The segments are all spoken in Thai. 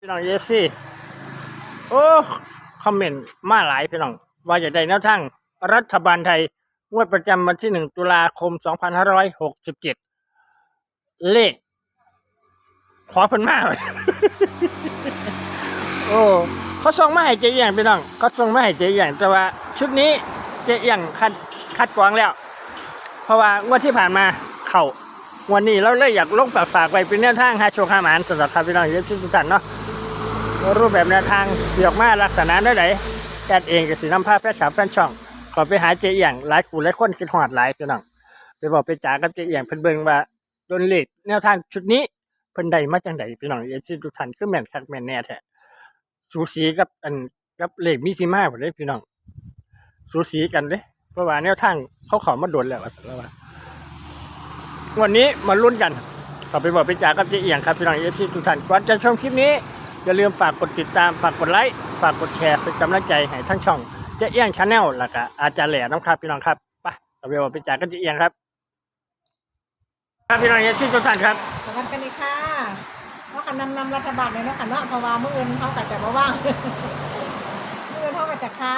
พี่น้องเยซี่โอ้คอมเมนต์มาหลายพี่น้อง ว่าจะได้แนวทางรัฐบาลไทยงวดประจำวันที่หนึ่งตุลาคมสองพันห้าร้อยหกสิบเจ็ดเลข ขอเพิ่นมากโอ้เขาส่งมาให้เจ๊อย่างพี่น้องเขาส่งมาให้เจ๊อย่างแต่ว่า ชุดนี้เจ๊อย่างคัดคัดกรองแล้ว เพราะว่างวดที่ผ่านมาเข่าวันนี้เราเลยอยากลงฝากฝากไปเป็นแนวทางหาโชคหาหมานสำหรับครับพี่น้องเยอะที่สุดเนาะ รูปแบบแนวทางเสียอกมาลักษณะได้ไหนแอดเองกับสีน้ำผ้าแฟนคลับแฟนช่องขอไปหาเจ๊ยงหลายกูหลายคนคิดหอดหลายพี่น้องไปบอกไปจ๋ากับเจ๊ยงเพิ่นเบิ่งว่าโดนเลขแนวทางชุดนี้เพิ่นได้มาจังไดพี่น้องเอะที่ทุกท่านคือแม่นคักแม่นแน่แท้สูสีกับอันกับเลขมิซิมาผมเลยพี่น้องสูสีกันเลยเพราะว่าแนวทางเขาขอมาโดนแล้วว่าซั่นแล้วว่าวันนี้มาลุ้นกันต่อไปบอกไปจากับเจียงครับพี่น้องเอฟซีทุกท่านก่อนจะชมคลิปนี้ อย่าลืมฝากกดติดตามฝากกดไลค์ฝากกดแชร์เป็นกำลังใจให้ทั้งช่องเจ๊เอียงชาแนลแล้วก็อาจารย์แหล่น้ำครับพี่น้องครับไปต่อไปบอกไปจากกับเจ๊เอียงครับ ครับพี่น้องเอฟซีทุกท่านครับสวัสดีกันอีกค่ะเพราะกันนำนำรัฐบาลเลยเนาะค่ะเนาะเพราะว่าเมื่ออื่นเขาก็จะมาว่างเมื่ออื่นเขาก็จะค่า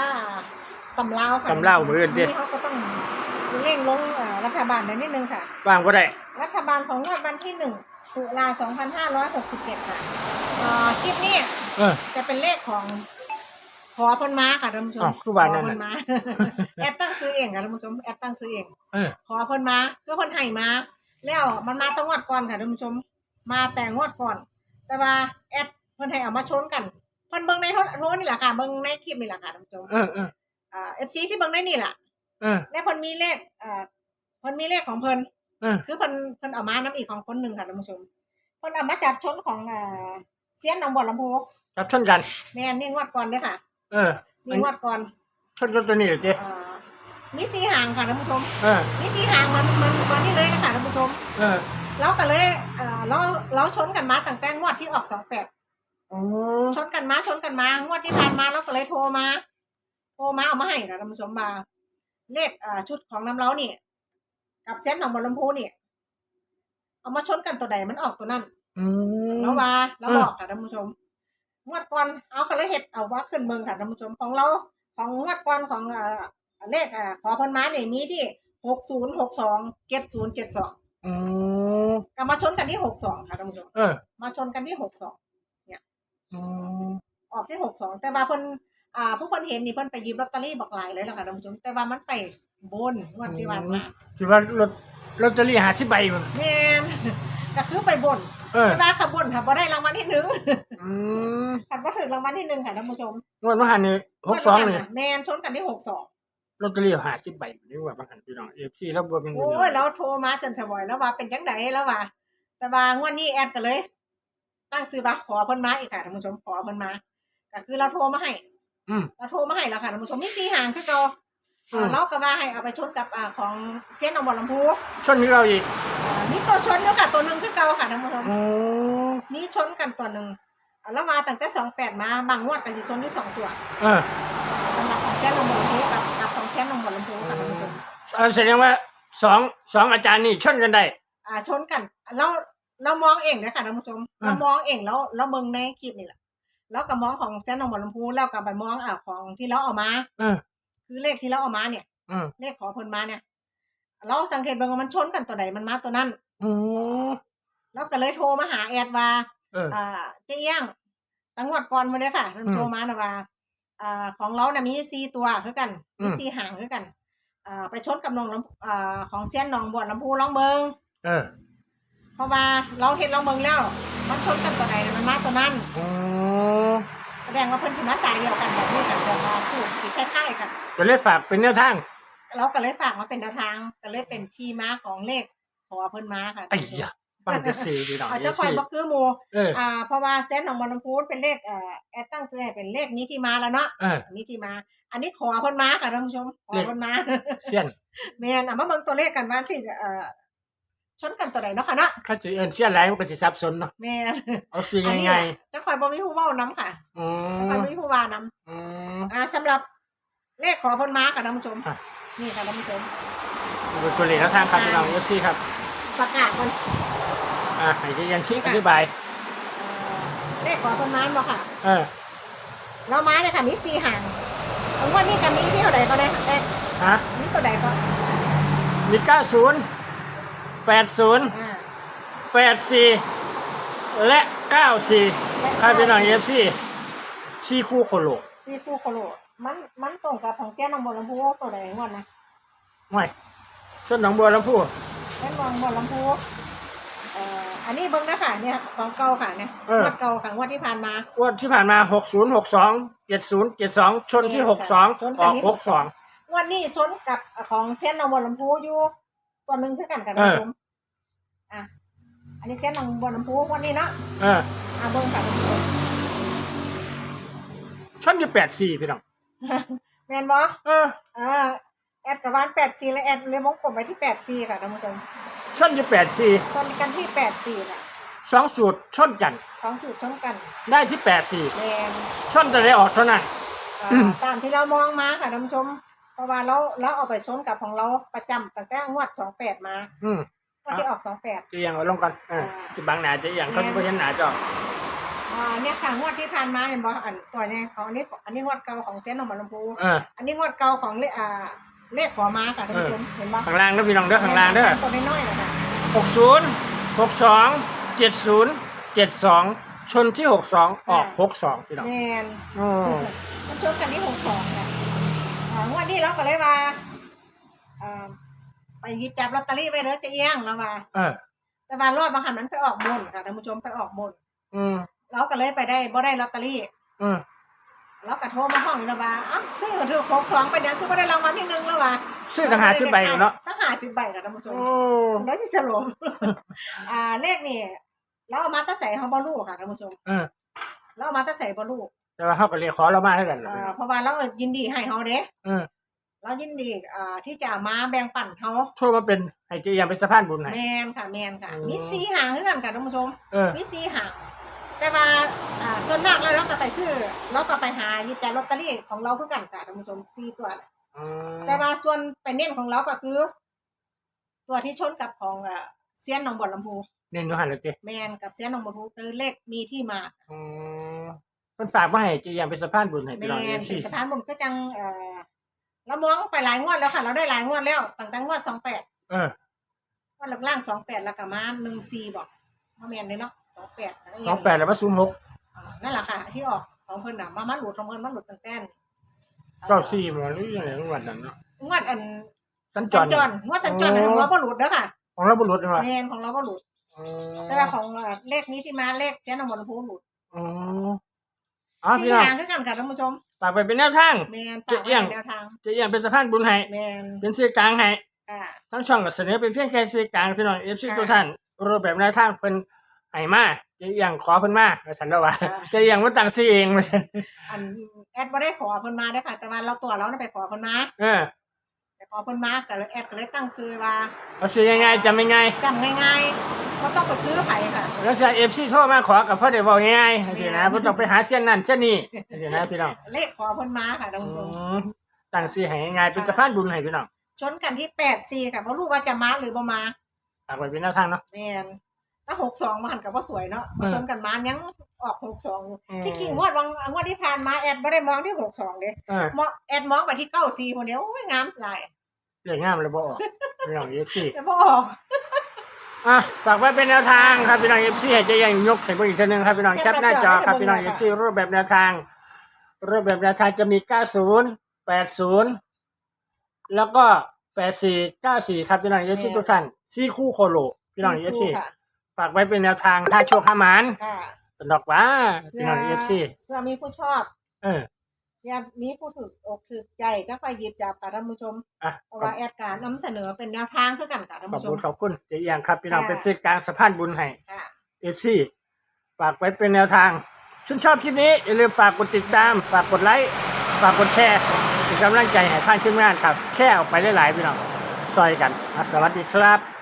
ตำเล่าวค่ะตำเล่ามื้ออื่นดินี่เขาก็ต้องเร่งลงเอ่อรัฐบาลในนิดนึงค่ะว่างก็ได้ รัฐบาลของงวดวันที่หนึ่งตุลา2567ค่ะ เอ่อคลิปนี้เออ จะเป็นเลขของขอพนม้าค่ะท่านผู้ชมอ้าวคือว่าขนั่อนพน่ะนม้าแอดตั้งซื้อเองค่ะท่านผู้ชมแอดตั้งซื้อเอง เออ ขอเพิ่นมาเพื่อเพิ่นให้มา แล้วมันมาตั้งงวดก่อนค่ะท่านผู้ชม มาแต่งวดก่อน แต่ว่าแอดเพิ่นให้เอามาชนกันเพิ่นเบิ่งในโทรโทรนี่แหละค่ะเบิ่งในคลิปนี่แหละค่ะท่านผู้ชมเออ เอออ่า FC ที่เบิ่งในนี่แหละเออ แล้วเพิ่นมีเลขอ่าเพิ่นมีเลขของเพิ่น เออ คือเพิ่นเพิ่นเอามาน้ำอีกของคนหนึ่งค่ะท่านผู้ชมเพิ่นเอามาจับชนของอ่า เสียนหนองบัวลำพูจับชนกัน แม่นนี่งวดก่อนเด้อค่ะเออนี่งวดก่อนชนกันตัวนี้เหรอเจ๊อ่ามีสีหางค่ะท่านผู้ชม เออ มีสีหางมันมันมันนี่เลยนะคะท่านผู้ชม เออเราก็เลยเอ่อเราเราชนกันมาตั้งแต่งวดที่ออกสองแปดโอ้ชนกันมาชนกันมางวดที่ผ่านมาเราก็เลยโทรมาโทรมาเอามาให้ค่ะท่านผู้ชมบาเลขอ่าชุดของน้ำเล้านี่ กับเส้นของบอลลำพูนี่เอามาชนกันตัวใดมันออกตัวนั้น อืมแล้วว่าเราอืมบอกค่ะท่านผู้ชม งวดก่อนเอาก็เลยเห็ดเอาว่าขึ้นเมืองค่ะท่านผู้ชมของเรา ของงวดก่อนของเอ่อเลขอ่าขอพันม้าเนี่ยมีที่หกศูนย์หกสองเจ็ดศูนย์เจ็ดสองอืมก็มาชนกันที่หกสองค่ะท่านผู้ชม เออมาชนกันที่หกสองอืมออกที่หกสองแต่ว่าเพิ่นอ่าผู้คนเห็นนี่เพิ่นไปหยิบลอตเตอรี่บอกหลายเลยล่ะค่ะท่านผู้ชม แต่ว่ามันไปบนงวันที่วันมา คิดว่ารถลอตเตอรี่หาสิบใบมันแม่นก็คือไปบน เออแต่ว่าขบวนค่ะบ่ได้รางวัลที่หนึ่งอืมค่ะบ่ถึงรางวัลที่หนึ่งค่ะท่านผู้ชมงวดมหันนี่หกสองนี่แม่นชนกันที่หกสองลอตเตอรี่หาสิบใบนี่ว่าบางหันพี่น้องเอฟซีแล้วบ่เป็นโอ้ยแล้วโทรมาจนสมอยแล้วว่าเป็นจังไดแล้วว่า แต่ว่างวดนี้แอดก็เลย ตั้งชื่อว่าขอเพิ่นมาอีกค่ะท่านผู้ชมขอเพิ่นมาก็คือเราโทรมาให้อืมเราโทรมาให้แล้วค่ะท่านผู้ชมมีสี่หางคือเก่า อืมเราก็ว่าให้เอาไปชนกับอ่าของเซียนหนองบัวลำพูชนที่เราอีกอ่ามีตัวชนอยู่ค่ะตัวหนึ่งคือเก่าค่ะท่านผู้ชมอืมมีชนกันตัวหนึ่งอ่าแล้วมาตั้งแต่สองแปดมาบางงวดก็สิชนที่สองตัวเออสำหรับของเซียนหนองบัวลำพูกับกับของเซียนหนองบัวลำพูค่ะท่านผู้ชมเอาแสดงว่าสองสองอาจารย์นี่ชนกันได้ อ่าชนกันเราเรามองเองนะค่ะท่านผู้ชมอืม เรามองเองแล้วเราเบิ่งในคลิปนี่แหละแล้วก็มองของเซียนหนองบัวลำพูแล้วก็ไปมองอ่าของที่เราเอามา เออ คือเลขที่เราเอามาเนี่ยอืมเลขขอเพิ่นมาเนี่ย เราสังเกตเบิ่งว่ามันชนกันตัวใดมันมาตัวนั้นอืมเราก็เลยโทรมาหาแอดว่าเออ อ่าเจ๊เอี้ยงตั้งงวดก่อนมาเลยค่ะท่านอืมโทรมานะว่าอ่าของเราเนี่ยมีสี่ตัวคือกันอืมีมสี่หางคือกันอ่าไปชนกับน้องลำอ่าของเซียนหนองบวชลำพูลองเบิง เออเพราะว่าเราเห็นลองเบิงแล้ว มันชนกันตัวไหนน่ะมันมาตัวนั้น อืมแส ดงว่าเพิ่นสิมาสายเดียวกันแบบนี้กันแต่ว่าสูตรสิคล้ายๆกันก็เลยฝากเป็นแนวทางเราก็เลยฝากมาเป็นแนวทางก็เลยเป็นที่มาของเลขขอเพิ่นมาค่ะไอ้ยะฟังจะสีพี่น้องอาจเอจะฟคอยซีบ่คือหมู่เอออ่าเพราะว่าเซนของบอลพูดเป็นเลขเอ่อแอดตั้งชื่อให้เป็นเลขนี้ที่มาแล้วเนาะเออนี้ที่มา อันนี้ขอเพิ่นมาค่ะท่านผู้ชมขอเพิ่นมาเสี้ยนแม่นเอามาเบิ่งตัวเลขกันว่าสิเอ่อ ชนกันตัวไหนเนาะค่ะเนาะเขาจะเอินเสี้ยนไรมันก็จะซับซ้อนเนาะแม่นเอาสีอันนี้ง่ายจะคอยบ่มีผู้เว้านํค่ะๆอืจะคอยมบ่มีผู้ว่านํอืมอ่าสำหรับเลขขอเพิ่นมาค่ะท่านผู้ชมอะ นี่ค่ะท่านผู้ชมเป็นตัวเลขแนวทางครับพี่น้องเอฟซีครับ ประกาศมันอ่าให้ที่ยังคิดอธิบาย เอ่อเลขขอคนม้านบอกค่ะ เออเราม้าเนี่ยค่ะมีสี่หางงวดนี้กับมีที่เท่าไหร่ก็ได้ค่ะแอ๊ะฮะมีตัวใดก็มีเก้าศูนย์ แปดศูนย์อ่าแปดสี่และเก้าสี่ครับพี่น้องเอฟซีซีคู่โคโลสี่คู่โคโลมันมันตรงกับของเจ้าหนองบัวลำพูตัวใดงวดนะไม่ส่วนหนองบัวลำพูแม่นองบัวลำพูเอ่ออันนี้เบิ้งนะค่ะเนี่ยของเก่าค่ะเนี่ยงวดเก่าค่ะงวดที่ผ่านมาวันที่ผ่านมาหกศูนย์หกสองเจ็ดศูนย์เจ็ดสองชนที่หกสองชนอกันอกที่หกสองงวดนี้ชนกับของเส้นหนองบัวลำพูอยู่ ตัวหนึ่งคือกันกับเออน้ำชมอะอันนี้เส้นหนองบัวลำพูงวันนี้เนาะเอออะเบิ้งค่ะท่านผู้ชมชนอยู่แปดสี่พี่น้องแมนบอเอออ่าแอดกับบ้านแปดสี่และแอดเลยมงกลมไปที่แปดสี่ค่ะท่านผู้ชมชนอยู่แปดสี่ตอนกันที่แปดสี่น่ะสองสูตรชนกันสองจุดชนกัน ได้ที่แปดสี่แมนชนจะได้ออกเท่านั้นอ่าอืมตามที่เรามองมาค่ะท่านผู้ชมเพ ราะว่าเราเราเอาไปชนกับของเราประจำตั้งแต่งวดสองแปดมาอืมงวดที่ออกสองแปด จะยังเอาลงกันเอออ่าจะบางหนาจะยังเขาไม่เห็นหนาจออ่าเนี่ยค่ะงวดที่ผ่านมาเห็นบออันตัวเนี้ของอันนี้อันนี้งวดเก่าของเจ๊นนมลำพูเอออันนี้งวดเก่าของเลขอ่าเลขขอมาค่ะท่านผู้ชมเห็นบอข้างล่างเด้อพี่น้องเด้อข้างล่างเด้อตัวน้อยๆนะคะหกศูนย์หกสองเจ็ดศูนย์เจ็ดสองชนที่หกสองออกหกสองพี่น้องแมนอืมมันชนกันที่หกสองค่ะ อ่างวดนี้เราก็เลยว่าอ่าไปหยิบจับลอตเตอรี่ไปเลยจะเอี้ยงเราว่าเออแต่ว่ารอดบางหันมันไปออกบนค่ะท่านผู้ชมไปออกบน อืมเราก็เลยไปได้บ่ได้ลอตเตอรี่ อืมเราก็โทรมาห้องเราว่าอ้าวซื้อถือหกสองไปยังคือบ่ได้รางวัลที่หนึ่งแล้วว่าซื้อต่างหากซื้อใบเนาะตั้งหาสิบใบค่ะท่านผู้ชม โอ้แล้วสิสรุป อ่าเลขนี่เราเอามาแตะใส่ของบอลูค่ะท่านผู้ชมเออเราเอามาแตะใส่บอลู แต่ว่าเขาก็เรียกขอเรามาให้กันเหรออ่าเพราะว่าเรายินดีให้เขาเด้เออเรายินดีอ่าที่จะมาแบ่งปันเขาโทรมาเป็นให้เจียงเป็นสะพานบุญให้ แมนค่ะแมนค่ะอืม มีสีหางด้วยกันค่ะท่านผู้ชม เออ มีสีหางแต่ว่าอ่าส่วนมากแล้วเราก็ไปซื้อเราก็ไปหาหยิบจากลอตเตอรี่ของเราคือกันค่ะท่านผู้ชมสี่ตัวแหละอืมแต่ว่าส่วนไปเน้นของเราก็คือ ตัวที่ชนกับของอ่าเซียนหนองบัวลำพูเน้นอยู่หันเลยจีแมนกับเซียนหนองบัวลำพูคือเลขมีที่มา อืม มันฝากมาให้เจียงเป็นสะพานบุญให้แมพี่น้องเอนฟเป็ซีนสะพานบุญก็จังเอ่อเรามองไปหลายงวดแล้วค่ะ เราได้หลายงวดแล้วตั้งแต่งวดสองแปดเอองวดล่างสองแปดแล้วก็มาหนึ่งสี่บอกมาแมนเลยเนาะสองแปดสองแปดแล้วมาศูนย์หกนั่นแหละค่ะ ที่ออกของเพิ่นน่ะมามาหลุดของเพิ่นมาหลุดตั้งแต่เก้าสี่หมดหรือยังไงวันนั้นเนาะงวดอันสัญจสัรญจรงวดสัญจรน่ะของเราก็หลุดเด้อค่ะของเราบุรุษใช่ไหมแมนของเราก็หลุด แต่ว่าของเอ่อเลขนี้ที่มาเลขเจ้าหนองบัวลำพูหลุด อ๋อ อ๋อสี่พี่น้องทางด้วยกันค่ะท่านผู้ชมฝากไปเป็นแนวทาง แมนเจ๊ฝากเอี้ไว้ยงในแนวทางเจียงเป็นสะพานบุญให้แมนเป็นสื่อกลางให้อ่าทั้งช่องกับเสนอเป็นเพียงแค่สื่อกลางพี่น้องเอฟซีค่ะทุกท่านรูปแบบแนวทางเพิ่นให้มาเจียงขอเพิ่นมาว่าฉันแล้วว่าค่ะ เจียงว่าตั้งซื้อเองว่าฉันอันแอดบ่ได้ขอเพิ่นมาเด้อค่ะ แต่ว่าเราตัวเราน่ะไปขอเพิ่นมาเออไปขอเพิ่นมาก็เลยแอดก็เลยตั้งชื่อว่าเอาซื้อยังไงจำยังไงจำง่าย ๆบ่ต้องไปซื้อไผค่ะแล้วจะเอฟซีโทรมาขอกับพ่อได้บอกง่ายๆสินะแม่บ่ต้องไปหาเส้นนั่นเส้นนี้สินะพี่น้องเลขขอเพิ่นมาค่ะท่านอืผู้ชมมตั้งซื้อให้ง่ายๆเป็นสะพานบุญให้พี่น้องชนกันที่84ค่ะบ่รู้ว่าจะมาหรือบ่มาฝากไว้เป็นแนวทางเนาะ แม่นถ้า62มาหันก็บ่สวยเนาะมาชนกันมายังออก62อยู่อืมที่กิ่งงวดวังงวดที่ผ่านมาแอดบ่ได้มองที่62เด้เออ มองแอดมองไปที่94คนเดียวโอ้ยงามหลายเรื่องงามเลยบ่ออกพี่น้องเอฟซีแต่บ่ออก อะฝากไว้เป็นแนวทางครับพี่น้องเอฟซีให้จะยังยกให้เบิ่งอีกทีหนึงครับพี่น้องแคปหน้าจอครับพี่น้องเอฟซีรูปแบบแนวทาง รูปแบบแนวทางจะมี 90 80 แล้วก็ 84 94 ครับพี่น้องเอฟซีทุกท่านซี่คู่โคโลพี่น้องเอฟซีค่ะฝากไว้เป็นแนวทางถ้าโชคห้าหมานค่ะเป็นดอกว่าพี่น้องเอฟซีเพื่อมีผู้ชอบ เออ อยากมีผู้ถูกอกถูกใจก็ไปหยิบจับค่ะท่านผู้ชมอะเพราะว่าแอดการนำเสนอเป็นแนวทางเพื่อกันค่ะท่านขอบผู้ชคุม ณขอบคุณเจียงครับพี่น้องค่ะ เป็นสื่อกลางสะพานบุญให้ค่ะ เอฟซีฝากไว้เป็นแนวทางฉันชอบคลิปนี้อย่าลืมฝากกดติดตาม ฝากกดไลค์ฝากกดแชร์เป็นกำลังใจให้ท่านขึ้นงานครับแค่ออกไปหลายๆพี่น้องซอยกันอะสวัสดีครับ